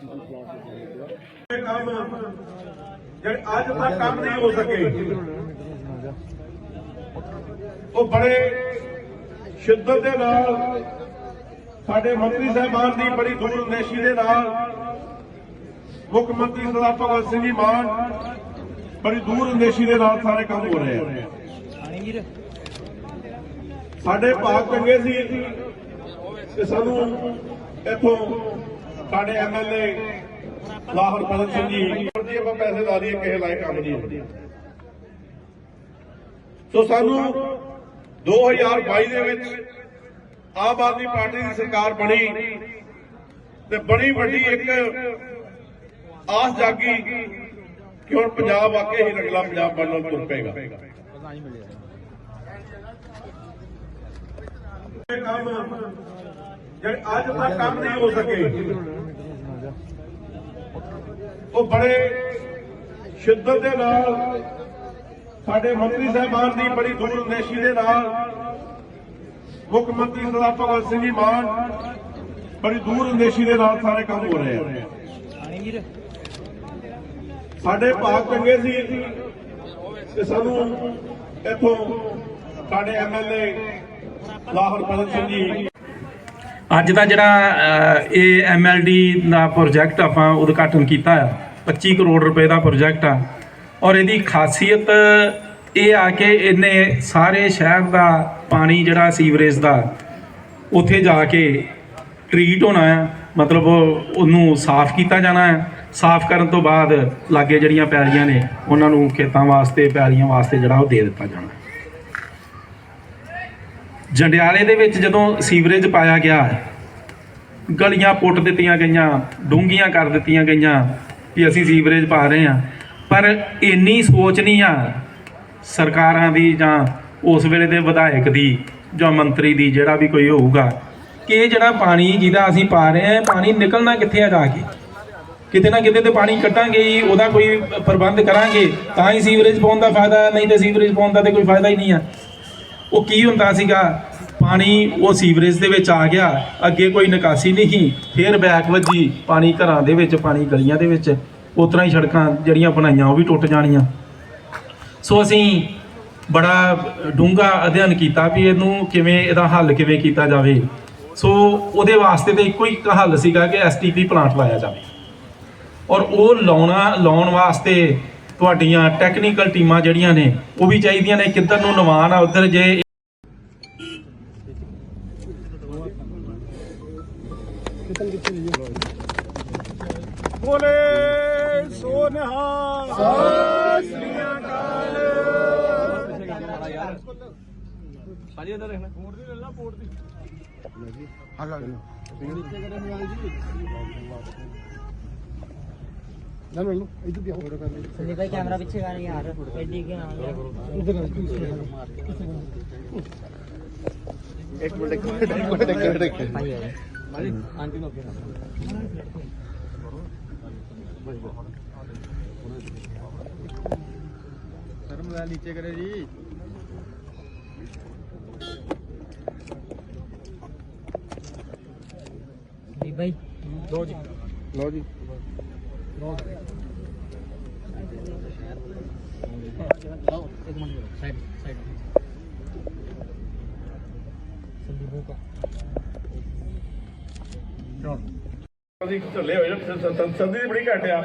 ਇਹ ਕੰਮ ਜਿਹੜੇ ਅੱਜ ਤੱਕ ਕੰਮ ਨਹੀਂ ਹੋ ਸਕੇ, ਉਹ ਬੜੇ ਸ਼ਿੱਦਤ ਦੇ ਨਾਲ ਸਾਡੇ ਮੰਤਰੀ ਸਾਹਿਬਾਨ ਦੀ ਬੜੀ ਦੂਰਦਰਸ਼ੀ ਦੇ ਨਾਲ ਮੁੱਖ ਮੰਤਰੀ ਸਰਦਾਰ ਭਗਵੰਤ ਸਿੰਘ ਜੀ ਮਾਨ ਬੜੀ ਦੂਰਦਰਸ਼ੀ ਦੇ ਨਾਲ ਸਾਰੇ ਕੰਮ ਹੋ ਰਹੇ ਆ। ਸਾਡੇ ਭਾਗ ਚੰਗੇ ਸੀ ਤੇ ਸਾਨੂੰ ਇੱਥੋਂ ਸਾਡੇ ਐਮਐਲਏ ਲਾਹੌਰ ਭਗਤ ਸਿੰਘ ਜੀ ਜੀ ਆਪਾਂ ਪੈਸੇ ਲਾ ਲਈਏ ਕਿਸੇ ਲਾਇਕ ਕੰਮ ਨਹੀਂ ਸੋ ਸਾਨੂੰ 2022 ਦੇ ਵਿੱਚ ਆਮ ਆਦਮੀ ਪਾਰਟੀ ਦੀ ਸਰਕਾਰ ਬਣੀ ਤੇ ਬੜੀ ਵੱਡੀ ਇੱਕ ਆਸ ਜਾਗੀ ਕਿ ਹੁਣ ਪੰਜਾਬ ਵਾਕਈ ਹੀ ਰੰਗਲਾ ਪੰਜਾਬ ਬਣਨ ਤੁਰ ਪਏਗਾ। ਕੰਮ ਜਿਹੜੇ ਅੱਜ ਤੱਕ ਕੰਮ ਨਹੀਂ ਹੋ ਸਕੇ ਉਹ ਬੜੇ ਸ਼ਿੱਦਤ ਦੇ ਨਾਲ ਸਾਡੇ ਮੰਤਰੀ ਸਾਹਿਬਾਨ ਦੀ ਬੜੀ ਦੂਰਦਰਸ਼ੀ ਦੇ ਨਾਲ ਮੁੱਖ ਮੰਤਰੀ ਸਰਦਾਰ ਭਗਵੰਤ ਸਿੰਘ ਜੀ ਮਾਨ ਬੜੀ ਦੂਰਦਰਸ਼ੀ ਦੇ ਨਾਲ ਸਾਰੇ ਕੰਮ ਹੋ ਰਹੇ ਆ। ਸਾਡੇ ਭਾਗ ਚੰਗੇ ਸੀ ਤੇ ਸਾਨੂੰ ਇੱਥੋਂ ਸਾਡੇ ਐਮਐਲਏ ਲਾਹੌਰ ਭਗਤ ਸਿੰਘ ਜੀ। ਅੱਜ ਦਾ ਜਿਹੜਾ ਅ, ਇਹ ਐਮਐਲਡੀ ਦਾ ਪ੍ਰੋਜੈਕਟ ਆਪਾਂ ਉਦਘਾਟਨ ਕੀਤਾ ਆ 25 ਕਰੋੜ ਰੁਪਏ ਦਾ ਪ੍ਰੋਜੈਕਟ ਆ। ਔਰ ਇਹਦੀ ਖਾਸੀਅਤ ਇਹ ਆ ਕਿ ਇਹਨੇ ਸਾਰੇ ਸ਼ਹਿਰ ਦਾ ਪਾਣੀ ਜਿਹੜਾ ਸੀਵਰੇਜ ਦਾ, ਉੱਥੇ ਜਾ ਕੇ ਟ੍ਰੀਟ ਹੋਣਾ ਹੈ ਮਤਲਬ ਉਹਨੂੰ ਸਾਫ਼ ਕੀਤਾ ਜਾਣਾ ਹੈ ਸਾਫ਼ ਕਰਨ ਤੋਂ ਬਾਅਦ ਲਾਗੇ ਜਿਹੜੀਆਂ ਪੈਲੀਆਂ ਨੇ, ਉਹਨਾਂ ਨੂੰ ਖੇਤਾਂ ਵਾਸਤੇ, ਪੈਲੀਆਂ ਵਾਸਤੇ ਜਿਹੜਾ ਉਹ ਦੇ ਦਿੱਤਾ ਜਾਣਾ। ਜੰਡਿਆਲੇ ਦੇ ਵਿੱਚ ਜਦੋਂ ਸੀਵਰੇਜ ਪਾਇਆ ਗਿਆ, ਗਲੀਆਂ ਪੁੱਟ ਦਿੱਤੀਆਂ ਗਈਆਂ, ਡੂੰਘੀਆਂ ਕਰ ਦਿੱਤੀਆਂ ਗਈਆਂ ਕਿ ਅਸੀਂ ਸੀਵਰੇਜ ਪਾ ਰਹੇ ਹਾਂ। ਪਰ ਇੰਨੀ ਸੋਚ ਨਹੀਂ ਆ ਸਰਕਾਰਾਂ ਦੀ ਜਾਂ ਉਸ ਵੇਲੇ ਦੇ ਵਿਧਾਇਕ ਦੀ ਜਾਂ ਮੰਤਰੀ ਦੀ ਜਿਹੜਾ ਵੀ ਕੋਈ ਹੋਊਗਾ ਕਿ ਇਹ ਜਿਹੜਾ ਪਾਣੀ ਜਿਹਦਾ ਅਸੀਂ ਪਾ ਰਹੇ ਹਾਂ ਪਾਣੀ ਨਿਕਲਣਾ ਕਿੱਥੇ ਆ ਜਾ ਕੇ? ਕਿਤੇ ਨਾ ਕਿਤੇ ਤੇ ਪਾਣੀ ਕੱਟਾਂਗੇ ਹੀ, ਉਹਦਾ ਕੋਈ ਪ੍ਰਬੰਧ ਕਰਾਂਗੇ, ਤਾਂ ਹੀ ਸੀਵਰੇਜ ਪਾਉਣ ਦਾ ਫਾਇਦਾ ਨਹੀਂ ਤੇ ਸੀਵਰੇਜ ਪਾਉਣ ਦਾ ਤੇ ਕੋਈ ਫਾਇਦਾ ਹੀ ਨਹੀਂ ਆ। ਉਹ ਕੀ ਹੁੰਦਾ ਸੀਗਾ? ਪਾਣੀ ਉਹ ਸੀਵਰੇਜ ਦੇ ਵਿੱਚ ਆ ਗਿਆ, ਅੱਗੇ ਕੋਈ ਨਿਕਾਸੀ ਨਹੀਂ ਸੀ ਫਿਰ ਬੈਕ ਵੱਜੀ ਪਾਣੀ ਘਰਾਂ ਦੇ ਵਿੱਚ, ਪਾਣੀ ਗਲੀਆਂ ਦੇ ਵਿੱਚ। ਉਸ ਤਰ੍ਹਾਂ ਹੀ ਸੜਕਾਂ ਜਿਹੜੀਆਂ ਬਣਾਈਆਂ, ਉਹ ਵੀ ਟੁੱਟ ਜਾਣੀਆਂ। ਸੋ ਅਸੀਂ ਬੜਾ ਡੂੰਘਾ ਅਧਿਐਨ ਕੀਤਾ ਵੀ ਇਹਨੂੰ ਕਿਵੇਂ ਇਹਦਾ ਹੱਲ ਕਿਵੇਂ ਕੀਤਾ ਜਾਵੇ। ਸੋ ਉਹਦੇ ਵਾਸਤੇ ਤੇ ਇੱਕੋ ਹੀ ਹੱਲ ਸੀਗਾ ਕਿ ਐਸਟੀਪੀ ਪਲਾਂਟ ਲਾਇਆ ਜਾਵੇ। ਔਰ ਉਹ ਲਾਉਣਾ, ਲਾਉਣ ਵਾਸਤੇ ਤੁਹਾਡੀਆਂ ਟੈਕਨੀਕਲ ਟੀਮਾਂ ਜਿਹੜੀਆਂ ਨੇ, ਉਹ ਵੀ ਚਾਹੀਦੀਆਂ ਨੇ। ਕਿੱਧਰ ਨੂੰ ਨਵਾਨ ਆ, ਉਧਰ ਜੇ बोले सोनहा कैमरा पीछे का नहीं आ एक मिनट एक मिनट एक मिनट। ਮਾਲੀ ਆਂਟੀ ਨੂੰ ਅੱਗੇ ਨਾ ਸਰ ਮੋਬਾਈਲ ਨੀਚੇ ਕਰੇ ਜੀ। ਜੀ ਬਾਈ। ਲੋ ਜੀ। ਲੋ ਜੀ। ਲੋ ਲਓ ਇੱਕ ਮਿੰਟ ਸਾਈਡ ਸਾਈਡ। ਸੰਦੀਪ ਕਾ ਅਸੀਂ ਝੱਲੇ ਹੋਏ ਨਾ ਬੜੀ ਘੱਟ ਆ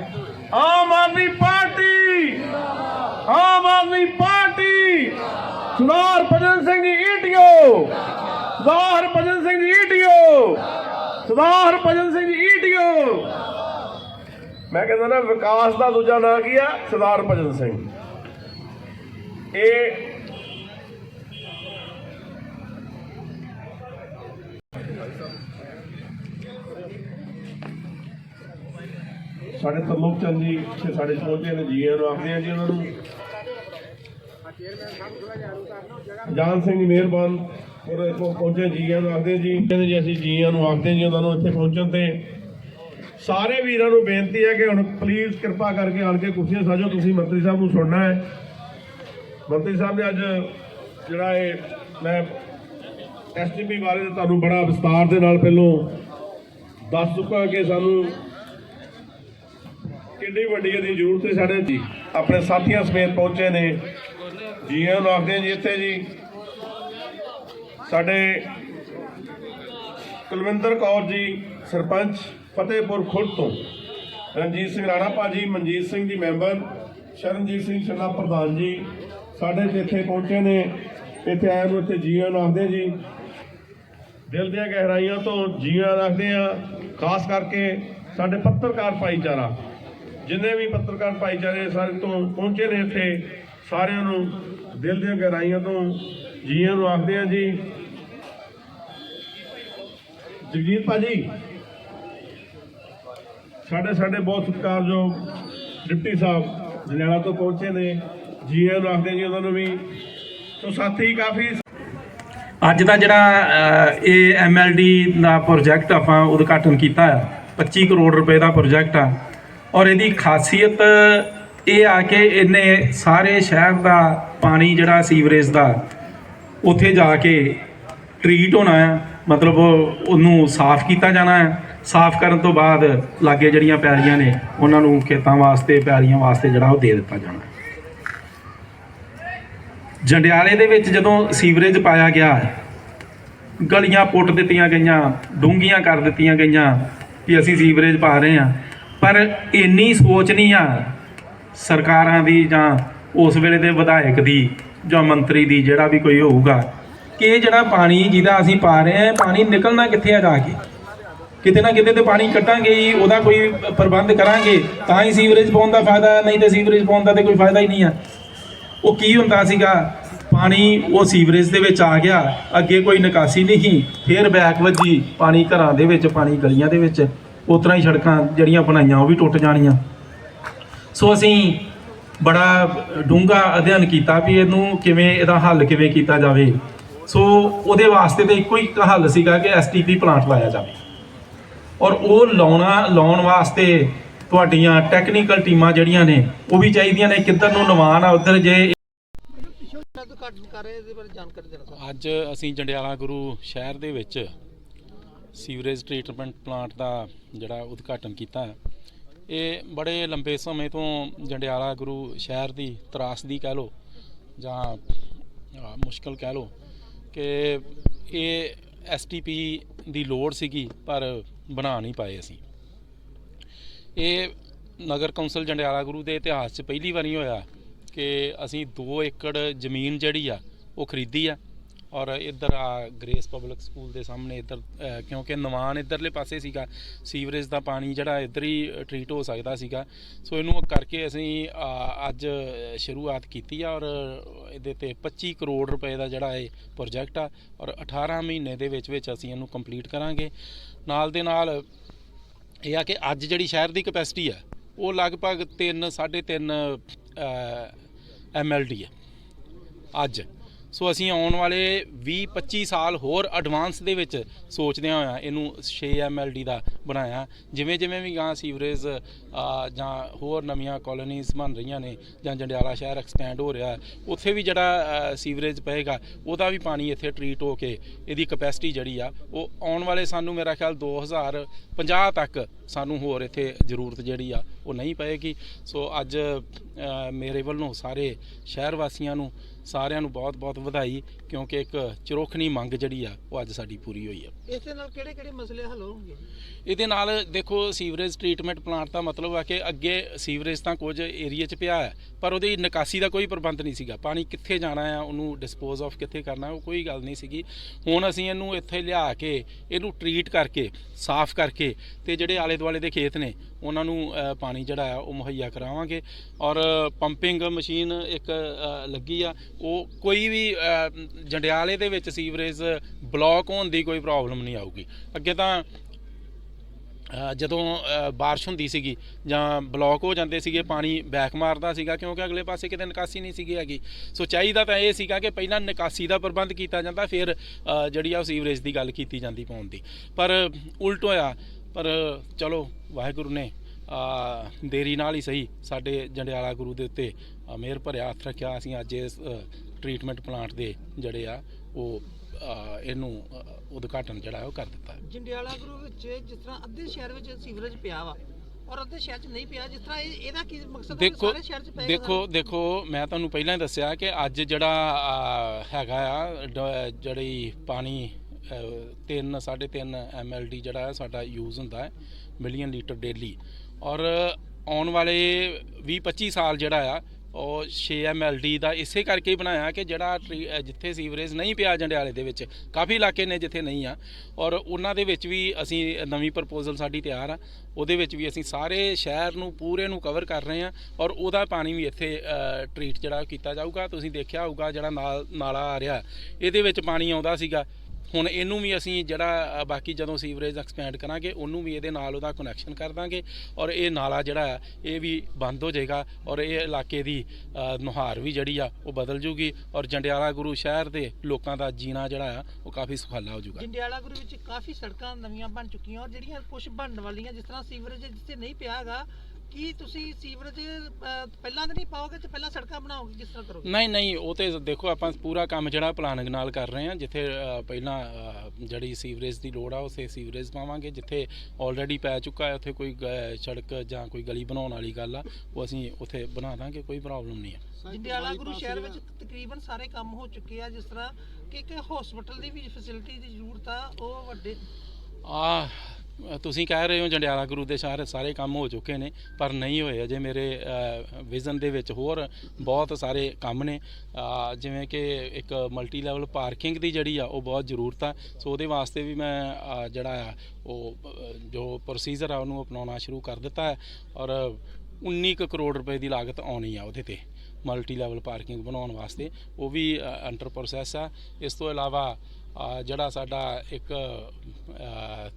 ਆਮ ਆਦਮੀ ਪਾਰਟੀ! ਆਮ ਆਦਮੀ ਪਾਰਟੀ! ਸਰਦਾਰ ਭਜਨ ਸਿੰਘ ਜੀ ਈਟੀਓ! ਸਰਦਾਰ ਭਜਨ ਸਿੰਘ ਜੀ ਈਟੀਓ! ਸਰਦਾਰ ਭਜਨ ਸਿੰਘ ਜੀ ਈਟੀਓ! ਮੈਂ ਕਹਿੰਦਾ ਨਾ, ਵਿਕਾਸ ਦਾ ਦੂਜਾ ਨਾਂ ਕੀ ਆ? ਸਰਦਾਰ ਭਜਨ ਸਿੰਘ। ਇਹ ਸਾਡੇ ਤਰਲੋਕ ਚੰਦ ਜੀ ਤੇ ਸਾਡੇ ਪਹੁੰਚੇ ਨੇ ਜੀਆਂ ਨੂੰ ਆਖਦੇ ਆ ਜੀ ਉਹਨਾਂ ਨੂੰ। ਜਾਨ ਸਿੰਘ ਜੀ ਮਿਹਰਬਾਨ ਔਰ ਇੱਥੋਂ ਪਹੁੰਚੇ ਜੀਆਂ ਨੂੰ ਆਖਦੇ ਜੀ। ਕਹਿੰਦੇ ਜੀ, ਅਸੀਂ ਜੀਆਂ ਨੂੰ ਆਖਦੇ ਜੀ, ਉਹਨਾਂ ਨੂੰ ਇੱਥੇ ਪਹੁੰਚਣ ਤੇ। ਸਾਰੇ ਵੀਰਾਂ ਨੂੰ ਬੇਨਤੀ ਹੈ ਕਿ ਹੁਣ ਪਲੀਜ਼ ਕਿਰਪਾ ਕਰਕੇ ਆਣ ਕੇ ਕੁਰਸੀਆਂ ਸਾਜੋ, ਤੁਸੀਂ ਮੰਤਰੀ ਸਾਹਿਬ ਨੂੰ ਸੁਣਨਾ ਹੈ। ਮੰਤਰੀ ਸਾਹਿਬ ਨੇ ਅੱਜ ਜਿਹੜਾ ਇਹ ਮੈਂ ਐਸਟੀਪੀ ਬਾਰੇ ਤੁਹਾਨੂੰ ਬੜਾ ਵਿਸਤਾਰ ਦੇ ਨਾਲ ਪਹਿਲੋਂ ਦੱਸ ਚੁੱਕਾ ਕਿ ਸਾਨੂੰ ਕਿੰਨੀ ਵੱਡੀ ਇਹਦੀ ਜ਼ਰੂਰਤ ਹੈ ਸਾਡੇ ਜੀ। ਆਪਣੇ ਸਾਥੀਆਂ ਸਮੇਤ ਪਹੁੰਚੇ ਨੇ। ਜੀ ਆਇਆਂ ਨੂੰ ਆਖਦੇ ਹਾਂ ਜੀ ਇੱਥੇ ਜੀ। ਸਾਡੇ ਕੁਲਵਿੰਦਰ ਕੌਰ ਜੀ, ਸਰਪੰਚ ਫਤਿਹਪੁਰ ਖੁਰਦ ਤੋਂ। ਰਣਜੀਤ ਸਿੰਘ ਰਾਣਾ ਭਾਜੀ, ਮਨਜੀਤ ਸਿੰਘ ਜੀ ਮੈਂਬਰ, ਸ਼ਰਨਜੀਤ ਸਿੰਘ ਛੱਲਾ ਪ੍ਰਧਾਨ ਜੀ, ਸਾਡੇ ਤੇ ਇੱਥੇ ਪਹੁੰਚੇ ਨੇ। ਇੱਥੇ ਆਏ ਨੂੰ ਇੱਥੇ ਜੀਆਂ ਨੂੰ ਆਖਦੇ ਜੀ। ਦਿਲ ਦੀਆਂ ਗਹਿਰਾਈਆਂ ਤੋਂ ਜੀਆਂ ਰੱਖਦੇ ਆ ਖਾਸ ਕਰਕੇ ਸਾਡੇ ਪੱਤਰਕਾਰ ਭਾਈਚਾਰਾ। ਜਿੰਨੇ ਵੀ ਪੱਤਰਕਾਰ ਭਾਈਚਾਰੇ ਸਾਰੇ ਤੋਂ ਪਹੁੰਚੇ ਨੇ ਇੱਥੇ ਸਾਰਿਆਂ ਨੂੰ ਦਿਲ ਦੀਆਂ ਗਹਿਰਾਈਆਂ ਤੋਂ ਜੀਆਂ ਨੂੰ ਆਖਦੇ ਆ ਜੀ। ਜਗਜੀਤ ਭਾਜੀ ਸਾਡੇ ਸਾਡੇ ਬਹੁਤ ਸਤਿਕਾਰਯੋਗ ਡਿਪਟੀ ਸਾਹਿਬ ਜਨੇਲਾ ਤੋਂ ਪਹੁੰਚੇ ਨੇ ਜੀਆਂ ਨੂੰ ਆਖਦੇ ਜੀ ਉਹਨਾਂ ਨੂੰ ਵੀ। ਤੋਂ ਸਾਥੀ ਕਾਫੀ ਅੱਜ ਦਾ ਜਿਹੜਾ ਅ, ਇਹ ਐਮਐਲਡੀ ਦਾ ਪ੍ਰੋਜੈਕਟ ਆਪਾਂ ਉਦਘਾਟਨ ਕੀਤਾ ਹੈ 25 ਕਰੋੜ ਰੁਪਏ ਦਾ ਪ੍ਰੋਜੈਕਟ ਆ। ਔਰ ਇਹਦੀ ਖਾਸੀਅਤ ਇਹ ਆ ਕਿ ਇਹਨੇ ਸਾਰੇ ਸ਼ਹਿਰ ਦਾ ਪਾਣੀ ਜਿਹੜਾ ਸੀਵਰੇਜ ਦਾ, ਉੱਥੇ ਜਾ ਕੇ ਟ੍ਰੀਟ ਹੋਣਾ ਹੈ। ਮਤਲਬ ਉਹਨੂੰ ਸਾਫ਼ ਕੀਤਾ ਜਾਣਾ ਹੈ। ਸਾਫ਼ ਕਰਨ ਤੋਂ ਬਾਅਦ ਲਾਗੇ ਜਿਹੜੀਆਂ ਪੈਲੀਆਂ ਨੇ, ਉਹਨਾਂ ਨੂੰ ਖੇਤਾਂ ਵਾਸਤੇ, ਪੈਲੀਆਂ ਵਾਸਤੇ ਜਿਹੜਾ ਉਹ ਦੇ ਦਿੱਤਾ ਜਾਣਾ ਜੰਡਿਆਲੇ ਦੇ ਵਿੱਚ ਜਦੋਂ ਸੀਵਰੇਜ ਪਾਇਆ ਗਿਆ, ਗਲੀਆਂ ਪੁੱਟ ਦਿੱਤੀਆਂ ਗਈਆਂ, ਡੂੰਘੀਆਂ ਕਰ ਦਿੱਤੀਆਂ ਗਈਆਂ ਕਿ ਅਸੀਂ ਸੀਵਰੇਜ ਪਾ ਰਹੇ ਹਾਂ ਪਰ ਇੰਨੀ ਸੋਚ ਨਹੀਂ ਆ ਸਰਕਾਰਾਂ ਦੀ ਜਾਂ ਉਸ ਵੇਲੇ ਦੇ ਵਿਧਾਇਕ ਦੀ ਜਾਂ ਮੰਤਰੀ ਦੀ ਜਿਹੜਾ ਵੀ ਕੋਈ ਹੋਊਗਾ ਕਿ ਇਹ ਜਿਹੜਾ ਪਾਣੀ ਜਿਹਦਾ ਅਸੀਂ ਪਾ ਰਹੇ ਹਾਂ ਪਾਣੀ ਨਿਕਲਣਾ ਕਿੱਥੇ ਆ ਜਾ ਕੇ? ਕਿਤੇ ਨਾ ਕਿਤੇ ਤੇ ਪਾਣੀ ਕੱਟਾਂਗੇ ਹੀ, ਉਹਦਾ ਕੋਈ ਪ੍ਰਬੰਧ ਕਰਾਂਗੇ, ਤਾਂ ਹੀ ਸੀਵਰੇਜ ਪਾਉਣ ਦਾ ਫਾਇਦਾ, ਨਹੀਂ ਤੇ ਸੀਵਰੇਜ ਪਾਉਣ ਦਾ ਤੇ ਕੋਈ ਫਾਇਦਾ ਹੀ ਨਹੀਂ ਆ। ਉਹ ਕੀ ਹੁੰਦਾ ਸੀਗਾ, ਪਾਣੀ ਉਹ ਸੀਵਰੇਜ ਦੇ ਵਿੱਚ ਆ ਗਿਆ, ਅੱਗੇ ਕੋਈ ਨਿਕਾਸੀ ਨਹੀਂ ਫਿਰ ਬੈਕ ਵੱਜੀ, ਪਾਣੀ ਘਰਾਂ ਦੇ ਵਿੱਚ, ਪਾਣੀ ਗਲੀਆਂ ਦੇ ਵਿੱਚ। ਉਸ ਤਰ੍ਹਾਂ ਹੀ ਸੜਕਾਂ ਜਿਹੜੀਆਂ ਬਣਾਈਆਂ ਉਹ ਵੀ ਟੁੱਟ ਜਾਣੀਆਂ। ਸੋ ਅਸੀਂ ਬੜਾ ਡੂੰਘਾ ਅਧਿਐਨ ਕੀਤਾ ਵੀ ਇਹਨੂੰ ਕਿਵੇਂ ਇਹਦਾ ਹੱਲ ਕਿਵੇਂ ਕੀਤਾ ਜਾਵੇ। ਸੋ ਉਹਦੇ ਵਾਸਤੇ ਤੇ ਇੱਕੋ ਹੀ ਇੱਕ ਹੱਲ ਸੀਗਾ ਕਿ ਐਸਟੀਪੀ ਪਲਾਂਟ ਲਾਇਆ ਜਾਵੇ। ਔਰ ਉਹ ਲਾਉਣਾ ਲਾਉਣ ਵਾਸਤੇ ਤੁਹਾਡੀਆਂ ਟੈਕਨੀਕਲ ਟੀਮਾਂ ਜਿਹੜੀਆਂ ਨੇ ਉਹ ਵੀ ਚਾਹੀਦੀਆਂ ਨੇ। ਕਿੱਧਰ ਨੂੰ ਨਿਵਾਨ ਆ ਉਧਰ ਜੇ ਅੱਜ ਅਸੀਂ ਜੰਡਿਆਲਾ ਗੁਰੂ ਸ਼ਹਿਰ ਦੇ ਵਿੱਚ ਸੀਵਰੇਜ ਟ੍ਰੀਟਮੈਂਟ ਪਲਾਂਟ ਦਾ ਜਿਹੜਾ ਉਦਘਾਟਨ ਕੀਤਾ ਹੈ। ਇਹ ਬੜੇ ਲੰਬੇ ਸਮੇਂ ਤੋਂ ਜੰਡਿਆਲਾ ਗੁਰੂ ਸ਼ਹਿਰ ਦੀ ਤਰਾਸਦੀ ਕਹਿ ਲਓ ਜਾਂ ਮੁਸ਼ਕਲ ਕਹਿ ਲਓ ਕਿ ਇਹ ਐਸਟੀਪੀ ਦੀ ਲੋੜ ਸੀਗੀ ਪਰ ਬਣਾ ਨਹੀਂ ਪਾਏ ਅਸੀਂ ਇਹ ਨਗਰ ਕੌਂਸਲ ਜੰਡਿਆਲਾ ਗੁਰੂ ਦੇ ਇਤਿਹਾਸ 'ਚ ਪਹਿਲੀ ਵਾਰੀ ਹੋਇਆ ਕਿ ਅਸੀਂ 2 ਏਕੜ ਜ਼ਮੀਨ ਜਿਹੜੀ ਆ ਉਹ ਖਰੀਦੀ ਆ ਔਰ ਇੱਧਰ ਆ ਗ੍ਰੇਸ ਪਬਲਿਕ ਸਕੂਲ ਦੇ ਸਾਹਮਣੇ ਇੱਧਰ ਅ, ਕਿਉਂਕਿ ਨਵਾਨ ਇੱਧਰਲੇ ਪਾਸੇ ਸੀਗਾ ਸੀਵਰੇਜ ਦਾ ਪਾਣੀ ਜਿਹੜਾ ਇੱਧਰ ਹੀ ਟ੍ਰੀਟ ਹੋ ਸਕਦਾ ਸੀਗਾ। ਸੋ ਇਹਨੂੰ ਕਰਕੇ ਅਸੀਂ ਅ, ਅੱਜ ਸ਼ੁਰੂਆਤ ਕੀਤੀ ਆ ਔਰ ਇਹਦੇ ਤੇ 25 ਕਰੋੜ ਰੁਪਏ ਦਾ ਜਿਹੜਾ ਇਹ ਪ੍ਰੋਜੈਕਟ ਆ ਔਰ 18 ਮਹੀਨੇ ਦੇ ਵਿੱਚ ਵਿੱਚ ਅਸੀਂ ਇਹਨੂੰ ਕੰਪਲੀਟ ਕਰਾਂਗੇ। ਨਾਲ ਦੇ ਨਾਲ ਇਹ ਆ ਕਿ ਅੱਜ ਜਿਹੜੀ ਸ਼ਹਿਰ ਦੀ ਕਪੈਸਿਟੀ ਆ ਉਹ ਲਗਭਗ 3 3.5 ਐਮਐਲਡੀ ਹੈ ਅੱਜ। ਸੋ ਅਸੀਂ ਆਉਣ ਵਾਲੇ 20 25 ਸਾਲ ਹੋਰ ਐਡਵਾਂਸ ਦੇ ਵਿੱਚ ਸੋਚਦਿਆਂ ਹੋਇਆ ਇਹਨੂੰ 6 ਐਮਐਲਡੀ ਦਾ ਬਣਾਇਆ। ਜਿਵੇਂ ਜਿਵੇਂ ਵੀ ਗਾਂ ਸੀਵਰੇਜ ਜਾਂ ਹੋਰ ਨਵੀਆਂ ਕਾਲੋਨੀਜ਼ ਬਣ ਰਹੀਆਂ ਨੇ, ਜਾਂ ਜੰਡਿਆਲਾ ਸ਼ਹਿਰ ਐਕਸਪੈਂਡ ਹੋ ਰਿਹਾ, ਉੱਥੇ ਵੀ ਜਿਹੜਾ ਸੀਵਰੇਜ ਪਏਗਾ, ਉਹਦਾ ਵੀ ਪਾਣੀ ਇੱਥੇ ਟਰੀਟ ਹੋ ਕੇ ਇਹਦੀ ਕਪੈਸਿਟੀ ਜਿਹੜੀ ਆ, ਉਹ ਆਉਣ ਵਾਲੇ ਸਾਨੂੰ ਮੇਰਾ ਖਿਆਲ 2050 ਤੱਕ ਸਾਨੂੰ ਹੋਰ ਇੱਥੇ ਜ਼ਰੂਰਤ ਜਿਹੜੀ ਆ, ਉਹ ਨਹੀਂ ਪਏਗੀ। ਸੋ ਅੱਜ ਮੇਰੇ ਵੱਲੋਂ ਸਾਰੇ ਸ਼ਹਿਰ ਵਾਸੀਆਂ ਨੂੰ ਸਾਰਿਆਂ ਨੂੰ ਬਹੁਤ-ਬਹੁਤ ਵਧਾਈ ਕਿਉਂਕਿ ਇੱਕ ਚਰੋਖਣੀ ਮੰਗ ਜਿਹੜੀ ਆ ਉਹ ਅੱਜ ਸਾਡੀ ਪੂਰੀ ਹੋਈ ਆ। ਇਸ ਦੇ ਨਾਲ ਕਿਹੜੇ ਕਿਹੜੇ ਮਸਲੇ ਹੱਲ ਹੋਣਗੇ? ਇਹਦੇ ਨਾਲ ਦੇਖੋ ਸੀਵਰੇਜ ਟ੍ਰੀਟਮੈਂਟ ਪਲਾਂਟ ਦਾ ਮਤਲਬ ਆ ਕਿ ਅੱਗੇ ਸੀਵਰੇਜ ਤਾਂ ਕੁਝ ਏਰੀਆ 'ਚ ਪਿਆ ਹੈ ਪਰ ਉਹਦੀ ਨਿਕਾਸੀ ਦਾ ਕੋਈ ਪ੍ਰਬੰਧ ਨਹੀਂ ਸੀਗਾ। ਪਾਣੀ ਕਿੱਥੇ ਜਾਣਾ ਆ ਉਹਨੂੰ ਡਿਸਪੋਜ਼ ਆਫ ਕਿੱਥੇ ਕਰਨਾ ਉਹ ਕੋਈ ਗੱਲ ਨਹੀਂ ਸੀਗੀ। ਹੁਣ ਅਸੀਂ ਇਹਨੂੰ ਇੱਥੇ ਲਿਆ ਕੇ ਇਹਨੂੰ ਟ੍ਰੀਟ ਕਰਕੇ ਸਾਫ਼ ਕਰਕੇ ਤੇ ਜਿਹੜੇ ਆਲੇ ਦੁਆਲੇ ਦੇ ਖੇਤ ਨੇ ਉਹਨਾਂ ਨੂੰ ਪਾਣੀ ਜਿਹੜਾ ਆ ਉਹ ਮੁਹੱਈਆ ਕਰਾਵਾਂਗੇ। ਔਰ ਪੰਪਿੰਗ ਮਸ਼ੀਨ ਇੱਕ ਲੱਗੀ ਆ ਉਹ ਕੋਈ ਵੀ ਜੰਡਿਆਲੇ ਦੇ ਵਿੱਚ ਸੀਵਰੇਜ ਬਲੌਕ ਹੋਣ ਦੀ ਕੋਈ ਪ੍ਰੋਬਲਮ ਨਹੀਂ ਆਊਗੀ। ਅੱਗੇ ਤਾਂ ਜਦੋਂ ਅ, ਬਾਰਿਸ਼ ਹੁੰਦੀ ਸੀਗੀ ਜਾਂ ਬਲੌਕ ਹੋ ਜਾਂਦੇ ਸੀਗੇ ਪਾਣੀ ਬੈਕ ਮਾਰਦਾ ਸੀਗਾ ਕਿਉਂਕਿ ਅਗਲੇ ਪਾਸੇ ਕਿਤੇ ਨਿਕਾਸੀ ਨਹੀਂ ਸੀਗੀ ਹੈਗੀ। ਸੋ ਚਾਹੀਦਾ ਤਾਂ ਇਹ ਸੀਗਾ ਕਿ ਪਹਿਲਾਂ ਨਿਕਾਸੀ ਦਾ ਪ੍ਰਬੰਧ ਕੀਤਾ ਜਾਂਦਾ ਫਿਰ ਜਿਹੜੀ ਆ ਉਹ ਸੀਵਰੇਜ ਦੀ ਗੱਲ ਕੀਤੀ ਜਾਂਦੀ ਪਾਉਣ ਦੀ। ਪਰ ਉਲਟ ਹੋਇਆ ਪਰ ਚਲੋ ਵਾਹਿਗੁਰੂ ਨੇ ਦੇਰੀ ਨਾਲ ਹੀ ਸਹੀ ਸਾਡੇ ਜੰਡਿਆਲਾ ਗੁਰੂ ਦੇ ਉੱਤੇ ਮਿਹਰ ਭਰਿਆ ਹੱਥ ਰੱਖਿਆ ਅਸੀਂ ਅੱਜ ਇਸ ਟ੍ਰੀਟਮੈਂਟ ਪਲਾਂਟ ਦੇ ਜਿਹੜੇ ਆ ਉਹ ਇਹਨੂੰ ਉਦਘਾਟਨ ਜਿਹੜਾ ਉਹ ਕਰ ਦਿੱਤਾ। ਜੰਡਿਆਲਾ ਗੁਰੂ ਵਿੱਚ ਜਿਸ ਤਰ੍ਹਾਂ ਅੱਧੇ ਸ਼ਹਿਰ ਵਿੱਚ ਸੀਵਰੇਜ ਪਿਆ ਵਾ ਔਰ ਅੱਧੇ ਸ਼ਹਿਰ 'ਚ ਨਹੀਂ ਪਿਆ ਜਿਸ ਤਰ੍ਹਾਂ ਇਹ ਇਹਦਾ ਕੀ ਮਕਸਦ ਹੈ ਸਾਰੇ ਸ਼ਹਿਰ 'ਚ ਪਏਗਾ ਦੇਖੋ ਦੇਖੋ ਮੈਂ ਤੁਹਾਨੂੰ ਪਹਿਲਾਂ ਹੀ ਦੱਸਿਆ ਕਿ ਅੱਜ ਜਿਹੜਾ ਹੈਗਾ ਆ ਜਿਹੜੀ ਪਾਣੀ 3 3.5 ਐਮਐਲਡੀ ਜਿਹੜਾ ਹੈ ਸਾਡਾ ਯੂਜ਼ ਹੁੰਦਾ ਹੈ ਮਿਲੀਅਨ ਲੀਟਰ ਡੇਲੀ ਔਰ ਆਉਣ ਵਾਲੇ 20 25 ਸਾਲ ਜਿਹੜਾ ਆ, ਉਹ 6 ਐਮਐਲਡੀ ਦਾ ਇਸੇ ਕਰਕੇ ਹੀ ਬਣਾਇਆ ਕਿ ਜਿਹੜਾ ਟਰੀ- ਜਿੱਥੇ ਸੀਵਰੇਜ ਨਹੀਂ ਪਿਆ ਜੰਡਿਆਲੇ ਦੇ ਵਿੱਚ, ਕਾਫੀ ਇਲਾਕੇ ਨੇ ਜਿੱਥੇ ਨਹੀਂ ਆ। ਔਰ ਉਹਨਾਂ ਦੇ ਵਿੱਚ ਵੀ ਅਸੀਂ ਨਵੀਂ ਪ੍ਰਪੋਜ਼ਲ ਸਾਡੀ ਤਿਆਰ ਆ। ਉਹਦੇ ਵਿੱਚ ਵੀ ਅਸੀਂ ਸਾਰੇ ਸ਼ਹਿਰ ਨੂੰ, ਪੂਰੇ ਨੂੰ ਕਵਰ ਕਰ ਰਹੇ ਹਾਂ ਔਰ ਉਹਦਾ ਪਾਣੀ ਵੀ ਇੱਥੇ ਟ੍ਰੀਟ ਜਿਹੜਾ ਕੀਤਾ ਜਾਊਗਾ। ਤੁਸੀਂ ਦੇਖਿਆ ਹੋਊਗਾ ਜਿਹੜਾ ਨਾਲ, ਨਾਲਾ ਆ ਰਿਹਾ। ਇਹਦੇ ਵਿੱਚ ਪਾਣੀ ਆਉਂਦਾ ਸੀਗਾ। ਹੁਣ ਇਹਨੂੰ ਵੀ ਅਸੀਂ ਜਿਹੜਾ ਬਾਕੀ ਜਦੋਂ ਸੀਵਰੇਜ ਐਕਸਪੈਂਡ ਕਰਾਂਗੇ, ਉਹਨੂੰ ਵੀ ਇਹਦੇ ਨਾਲ ਉਹਦਾ ਕਨੈਕਸ਼ਨ ਕਰ ਦਾਂਗੇ ਔਰ ਇਹ ਨਾਲਾ ਜਿਹੜਾ ਹੈ, ਇਹ ਵੀ ਬੰਦ ਹੋ ਜਾਏਗਾ ਔਰ ਇਹ ਇਲਾਕੇ ਦੀ ਨੁਹਾਰ ਵੀ ਜਿਹੜੀ ਆ, ਉਹ ਬਦਲ ਜੂਗੀ ਔਰ ਜੰਡਿਆਲਾ ਗੁਰੂ ਸ਼ਹਿਰ ਦੇ ਲੋਕਾਂ ਦਾ ਜੀਣਾ ਜਿਹੜਾ ਆ, ਉਹ ਕਾਫੀ ਸੁਖਾਲਾ ਹੋ ਜਾਊਗਾ ਜੰਡਿਆਲਾ ਗੁਰੂ ਵਿੱਚ ਕਾਫੀ ਸੜਕਾਂ ਨਵੀਆਂ ਬਣ ਚੁੱਕੀਆਂ ਔਰ ਜਿਹੜੀਆਂ ਕੁਝ ਬਣਨ ਵਾਲੀਆਂ, ਜਿਸ ਤਰ੍ਹਾਂ ਸੀਵਰੇਜ ਜਿੱਥੇ ਨਹੀਂ ਪਿਆ ਹੈਗਾ ਕੀ ਤੁਸੀਂ ਸੀਵਰੇਜ ਅਹ, ਪਹਿਲਾਂ ਤਾਂ ਨਹੀਂ ਪਾਓਗੇ ਤੇ ਪਹਿਲਾਂ ਸੜਕਾਂ ਬਣਾਓਗੇ ਕਿਸ ਤਰ੍ਹਾਂ ਕਰੋਗੇ? ਨਹੀਂ ਨਹੀਂ ਉਹ ਤੇ ਦੇਖੋ ਆਪਾਂ ਪੂਰਾ ਕੰਮ ਜਿਹੜਾ ਪਲਾਨਿੰਗ ਨਾਲ ਕਰ ਰਹੇ ਹਾਂ ਜਿੱਥੇ ਅ, ਪਹਿਲਾਂ ਅ, ਜਿਹੜੀ ਸੀਵਰੇਜ ਦੀ ਲੋੜ ਆ ਉਸੇ ਸੀਵਰੇਜ ਪਾਵਾਂਗੇ ਜਿੱਥੇ ਆਲਰੇਡੀ ਪੈ ਚੁੱਕਾ ਹੈ ਉੱਥੇ ਕੋਈ ਗ- ਸੜਕ ਜਾਂ ਕੋਈ ਗਲੀ ਬਣਾਉਣ ਵਾਲੀ ਗੱਲ ਆ ਉਹ ਅਸੀਂ ਉੱਥੇ ਬਣਾ ਦਾਂਗੇ ਕੋਈ ਪ੍ਰੋਬਲਮ ਨਹੀਂ ਹੈ ਜੰਡਿਆਲਾ ਗੁਰੂ ਸ਼ਹਿਰ ਵਿੱਚ ਤਕਰੀਬਨ ਸਾਰੇ ਕੰਮ ਹੋ ਚੁੱਕੇ ਆ ਜਿਸ ਤਰ੍ਹਾਂ ਕਿ ਇੱਕ ਹਸਪੀਟਲ ਦੀ ਵੀ ਫੈਸਿਲਿਟੀ ਦੀ ਜ਼ਰੂਰਤ ਆ ਉਹ ਵੱਡੇ ਆ ਤੁਸੀਂ ਕਹਿ ਰਹੇ ਹੋ ਜੰਡਿਆਲਾ ਗੁਰੂ ਦੇ ਸਾਰੇ ਸਾਰੇ ਕੰਮ ਹੋ ਚੁੱਕੇ ਨੇ, ਪਰ ਨਹੀਂ ਹੋਏ ਅਜੇ ਮੇਰੇ ਵਿਜ਼ਨ ਦੇ ਵਿੱਚ ਹੋਰ ਬਹੁਤ ਸਾਰੇ ਕੰਮ ਨੇ। ਜਿਵੇਂ ਕਿ ਇੱਕ ਮਲਟੀ ਲੈਵਲ ਪਾਰਕਿੰਗ ਦੀ ਜਿਹੜੀ ਆ, ਉਹ ਬਹੁਤ ਜ਼ਰੂਰਤ ਆ। ਸੋ ਉਹਦੇ ਵਾਸਤੇ ਵੀ ਮੈਂ ਜਿਹੜਾ ਆ, ਉਹ ਜੋ ਪ੍ਰੋਸੀਜਰ ਆ, ਉਹਨੂੰ ਅਪਣਾਉਣਾ ਸ਼ੁਰੂ ਕਰ ਦਿੱਤਾ ਹੈ। ਔਰ 19 ਕੁ ਕਰੋੜ ਰੁਪਏ ਦੀ ਲਾਗਤ ਆਉਣੀ ਆ ਉਹਦੇ ਤੇ ਮਲਟੀ ਲੈਵਲ ਪਾਰਕਿੰਗ ਬਣਾਉਣ ਵਾਸਤੇ। ਉਹ ਵੀ ਅੰਡਰ ਪ੍ਰੋਸੈਸ ਆ। ਇਸ ਤੋਂ ਇਲਾਵਾ ਜਿਹੜਾ ਸਾਡਾ ਇੱਕ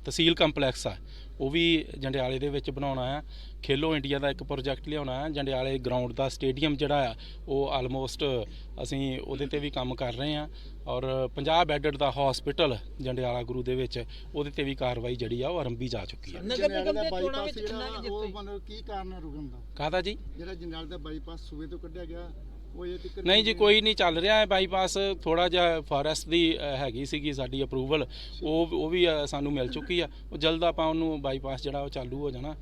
ਤਹਿਸੀਲ ਕੰਪਲੈਕਸ ਆ ਉਹ ਵੀ ਜੰਡਿਆਲੇ ਦੇ ਵਿੱਚ ਬਣਾਉਣਾ ਆ। ਖੇਲੋ ਇੰਡੀਆ ਦਾ ਇੱਕ ਪ੍ਰੋਜੈਕਟ ਲਿਆਉਣਾ ਆ ਜੰਡਿਆਲੇ ਗਰਾਊਂਡ ਦਾ ਸਟੇਡੀਅਮ ਜਿਹੜਾ ਆ ਉਹ ਆਲਮੋਸਟ ਅਸੀਂ ਉਹਦੇ ਤੇ ਵੀ ਕੰਮ ਕਰ ਰਹੇ ਆ। ਔਰ 50 ਬੈੱਡਡ ਦਾ ਹਸਪੀਟਲ ਜੰਡਿਆਲਾ ਗੁਰੂ ਦੇ ਵਿੱਚ ਉਹਦੇ ਤੇ ਵੀ ਕਾਰਵਾਈ ਜਿਹੜੀ ਆ ਉਹ ਆਰੰਭੀ ਜਾ ਚੁੱਕੀ ਆ। ਨਗਰ ਨਿਗਮ ਦੇ ਚੋਣਾਂ ਵਿੱਚ ਕਿੰਨਾ ਕੁ ਜਿੱਤੇ ਕਾਰਨ ਰੁਕਣ ਦਾ? ਕਾਹਦਾ ਜੀ? ਜਿਹੜਾ ਜੰਡਾਲ ਦਾ ਬਾਈਪਾਸ ਸੂਬੇ ਤੋਂ ਕੱਢਿਆ ਗਿਆ ਨਹੀਂ ਜੀ ਕੋਈ ਨਹੀਂ ਚੱਲ ਰਿਹਾ ਹੈ ਬਾਈਪਾਸ। ਥੋੜਾ ਜਿਹਾ ਫੋਰੈਸਟ ਦੀ ਅ, ਹੈਗੀ ਸੀਗੀ ਸਾਡੀ ਅਪਰੂਵਲ ਉਹ ਉਹ ਵੀ ਅ, ਸਾਨੂੰ ਮਿਲ ਚੁੱਕੀ ਆ। ਉਹ ਜਲਦ ਆਪਾਂ ਉਹਨੂੰ ਬਾਈਪਾਸ ਜਿਹੜਾ ਉਹ ਚਾਲੂ ਹੋ ਜਾਣਾ।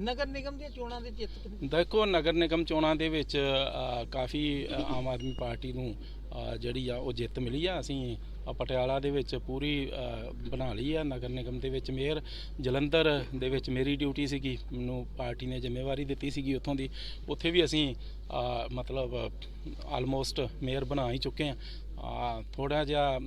ਨਗਰ ਨਿਗਮ ਦੀਆਂ ਚੋਣਾਂ ਦੇ ਜਿੱਤ ਦੇਖੋ ਨਗਰ ਨਿਗਮ ਚੋਣਾਂ ਦੇ ਵਿੱਚ ਅ, ਕਾਫੀ ਅ, ਆਮ ਆਦਮੀ ਪਾਰਟੀ ਨੂੰ ਅ, ਜਿਹੜੀ ਆ ਉਹ ਜਿੱਤ ਮਿਲੀ ਆ। ਅਸੀਂ ਪਟਿਆਲਾ ਦੇ ਵਿੱਚ ਪੂਰੀ ਬਣਾ ਲਈ ਆ, ਨਗਰ ਨਿਗਮ ਦੇ ਵਿੱਚ ਮੇਅਰ, ਜਲੰਧਰ ਦੇ ਵਿੱਚ ਮੇਰੀ ਡਿਊਟੀ ਸੀਗੀ, ਮੈਨੂੰ ਪਾਰਟੀ ਨੇ ਜ਼ਿੰਮੇਵਾਰੀ ਦਿੱਤੀ ਸੀਗੀ ਉੱਥੋਂ ਦੀ। ਉੱਥੇ ਵੀ ਅਸੀਂ ਮਤਲਬ ਆਲਮੋਸਟ ਮੇਅਰ ਬਣਾ ਹੀ ਚੁੱਕੇ ਆ। ਥੋੜਾ ਜਿਹਾ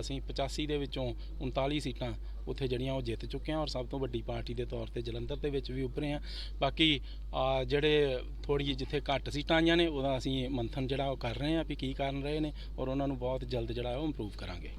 ਅਸੀਂ 85 ਦੇ ਵਿੱਚੋਂ 39 ਸੀਟਾਂ ਉੱਥੇ ਜਿਹੜੀਆਂ ਉਹ ਜਿੱਤ ਚੁੱਕੇ ਆ ਔਰ ਸਭ ਤੋਂ ਵੱਡੀ ਪਾਰਟੀ ਦੇ ਤੌਰ ਤੇ ਜਲੰਧਰ ਦੇ ਵਿੱਚ ਵੀ ਉੱਭਰੇ ਆ ਬਾਕੀ ਅ, ਜਿਹੜੇ ਥੋੜੀ ਜਿੱਥੇ ਘੱਟ ਸੀਟਾਂ ਆਈਆਂ ਨੇ ਉਹਦਾ ਅਸੀਂ ਮੰਥਨ ਜਿਹੜਾ ਉਹ ਕਰ ਰਹੇ ਆ ਵੀ ਕੀ ਕਾਰਨ ਰਹੇ ਨੇ ਔਰ ਉਹਨਾਂ ਨੂੰ ਬਹੁਤ ਜਲਦ ਜਿਹੜਾ ਉਹ ਇੰਪਰੂਵ ਕਰਾਂਗੇ।